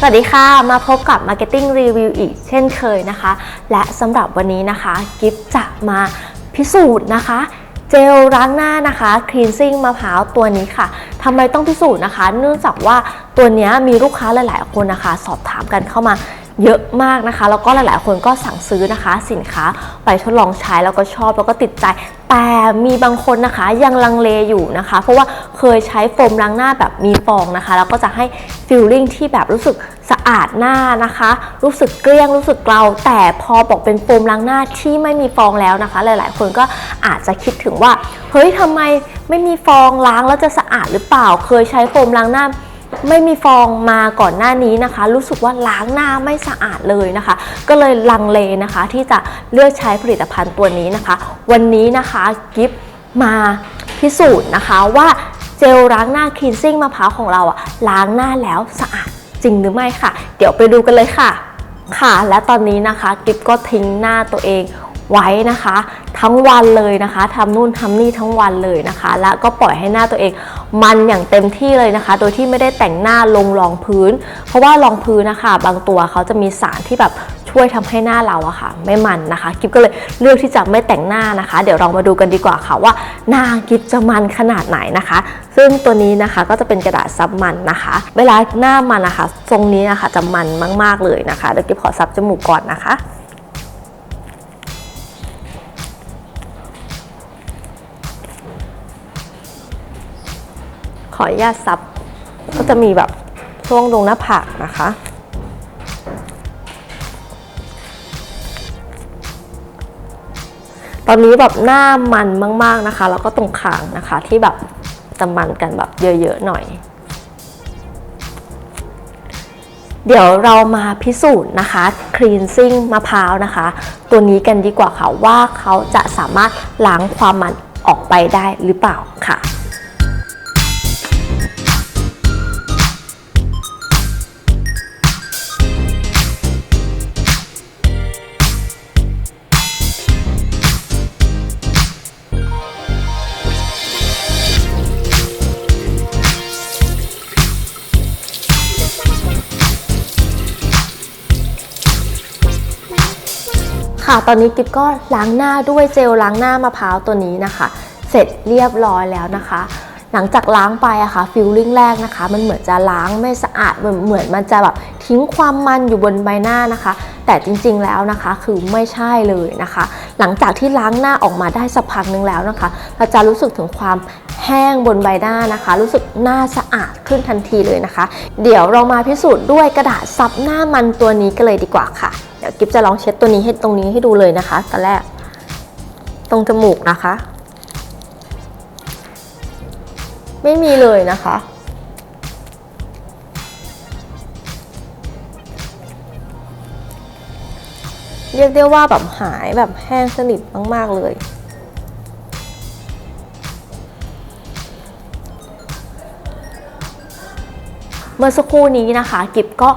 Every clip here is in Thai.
สวัสดีค่ะ มาพบกับ Marketing Review อีกเช่นเคยนะคะ และสำหรับวันนี้นะคะกิฟจะมาพิสูจน์นะคะ เจลล้างหน้านะคะ Cleansing มะพร้าวตัวนี้ค่ะทำไมต้องพิสูจน์นะคะ เนื่องจากว่าตัวนี้มีลูกค้าหลาย ๆ คนนะคะ สอบถามกันเข้ามาเยอะมากนะคะ แล้วก็หลาย ๆ คนก็สั่งซื้อนะคะ สินค้าไปทดลองใช้แล้วก็ชอบแล้วก็ติดใจ แต่มีบางคนนะคะยังลังเลอยู่นะคะ เพราะว่า เคยใช้โฟมล้างหน้าแบบมีฟองนะคะ แล้วก็จะให้ฟิลลิ่งที่แบบรู้สึกสะอาดหน้านะคะ รู้สึกเกลี้ยงรู้สึกเกลาแต่พอบอกเป็นโฟมล้างหน้าที่ไม่มีฟองแล้วนะคะ หลาย ๆ คนก็อาจจะคิดถึงว่า เฮ้ยทำไมไม่มีฟองล้างแล้วจะสะอาดหรือเปล่า เคยใช้โฟมล้างหน้าไม่มีฟองมาก่อนหน้านี้นะคะ รู้สึกว่าล้างหน้าไม่สะอาดเลยนะคะ ก็เลยลังเลนะคะ ที่จะเลือกใช้ผลิตภัณฑ์ตัวนี้นะคะ วันนี้นะคะกิฟมาพิสูจน์นะคะว่า เจลล้างหน้าคลีนซิ่งมะพร้าวของเราอะล้างหน้าแล้วสะอาดจริงหรือไม่ค่ะ เดี๋ยวไปดูกันเลยค่ะ ค่ะ และตอนนี้นะคะกิฟก็ทิ้งหน้าตัวเองไว้นะคะ ทั้งวันเลยนะคะทำนู่นทำนี่ทั้งวันเลยนะคะ และก็ปล่อยให้หน้าตัวเองมันอย่างเต็มที่เลยนะคะ โดยที่ไม่ได้แต่งหน้าลงรองพื้น เพราะว่ารองพื้นนะคะ บางตัวเขาจะมีสารที่แบบ ช่วยทำให้หน้าเราอะค่ะ ไม่มันนะคะกิฟก็เลยเลือกที่จะไม่แต่งหน้านะคะ เดี๋ยวเรามาดูกันดีกว่าค่ะว่าหน้ากิฟจะมันขนาดไหนนะคะ ซึ่งตัวนี้นะคะก็จะเป็นกระดาษซับมันนะคะ เวลาหน้ามันนะคะทรงนี้นะคะจะมันมาก ๆเลยนะคะเดี๋ยวกิฟขอซับจมูกก่อนนะคะขออนุญาตซับก็จะมีแบบช่วงตรงหน้าผากนะคะ ตอนนี้แบบหน้ามันมาก ๆนะคะ แล้วก็ตรงคางนะคะที่แบบจะมันกันแบบเยอะๆหน่อย เดี๋ยวเรามาพิสูจน์นะคะคลีนซิ่งมะพร้าวนะคะ ตัวนี้กันดีกว่าค่ะว่าเขาจะสามารถล้างความมันออกไปได้หรือเปล่าค่ะ ค่ะ ตอนนี้กิ๊บก็ล้างหน้าด้วยเจลล้างหน้ามะพร้าวตัวนี้นะคะ เสร็จเรียบร้อยแล้วนะคะ หลังจากล้างไปอะค่ะฟิลลิ่งแรกนะคะ มันเหมือนจะล้างไม่สะอาดเหมือนเหมือนมันจะแบบทิ้งความมันอยู่บนใบหน้านะคะ แต่จริงๆแล้วนะคะคือไม่ใช่เลยนะคะ หลังจากที่ล้างหน้าออกมาได้สักพักนึงแล้วนะคะ เราจะรู้สึกถึงความแห้งบนใบหน้านะคะ รู้สึกหน้าสะอาดขึ้นทันทีเลยนะคะ เดี๋ยวเรามาพิสูจน์ด้วยกระดาษซับหน้ามันตัวนี้กันเลยดีกว่าค่ะ ดี๋ยวกิ๊บจะลองเช็ดตัวนี้ให้ตรงนี้ให้ดูเลยนะคะตอนแรก ตรงจมูกนะคะ ไม่มีเลยนะคะเรียกได้ว่าแบบหายแบบแห้งสนิทมาก ๆ เลย เมื่อสักครู่นี้นะคะ กิบก็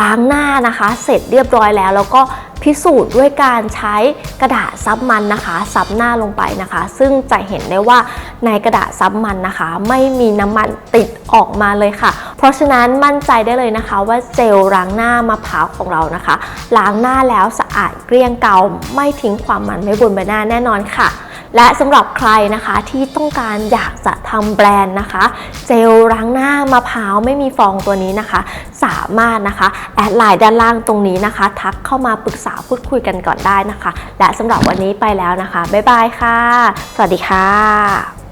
ล้างหน้านะคะ เสร็จเรียบร้อยแล้ว แล้วก็พิสูจน์ด้วยการใช้กระดาษซับมันนะคะ ซับหน้าลงไปนะคะ ซึ่งจะเห็นได้ว่าในกระดาษซับมันนะคะ ไม่มีน้ำมันติดออกมาเลยค่ะ เพราะฉะนั้นมั่นใจได้เลยนะคะ ว่าเจลล้างหน้ามะพร้าวของเรานะคะ ล้างหน้าแล้วสะอาดเกลี้ยงเกาไม่ทิ้งความมันไว้บนใบหน้าแน่นอนค่ะ และสำหรับใครนะคะที่ต้องการอยากจะทำแบรนด์นะคะ เจลล้างหน้ามะพร้าวไม่มีฟองตัวนี้นะคะ สามารถนะคะแอดไลน์ด้านล่างตรงนี้นะคะ ทักเข้ามาปรึกษาพูดคุยกันก่อนได้นะคะ และสำหรับวันนี้ไปแล้วนะคะ บ๊ายบายค่ะ สวัสดีค่ะ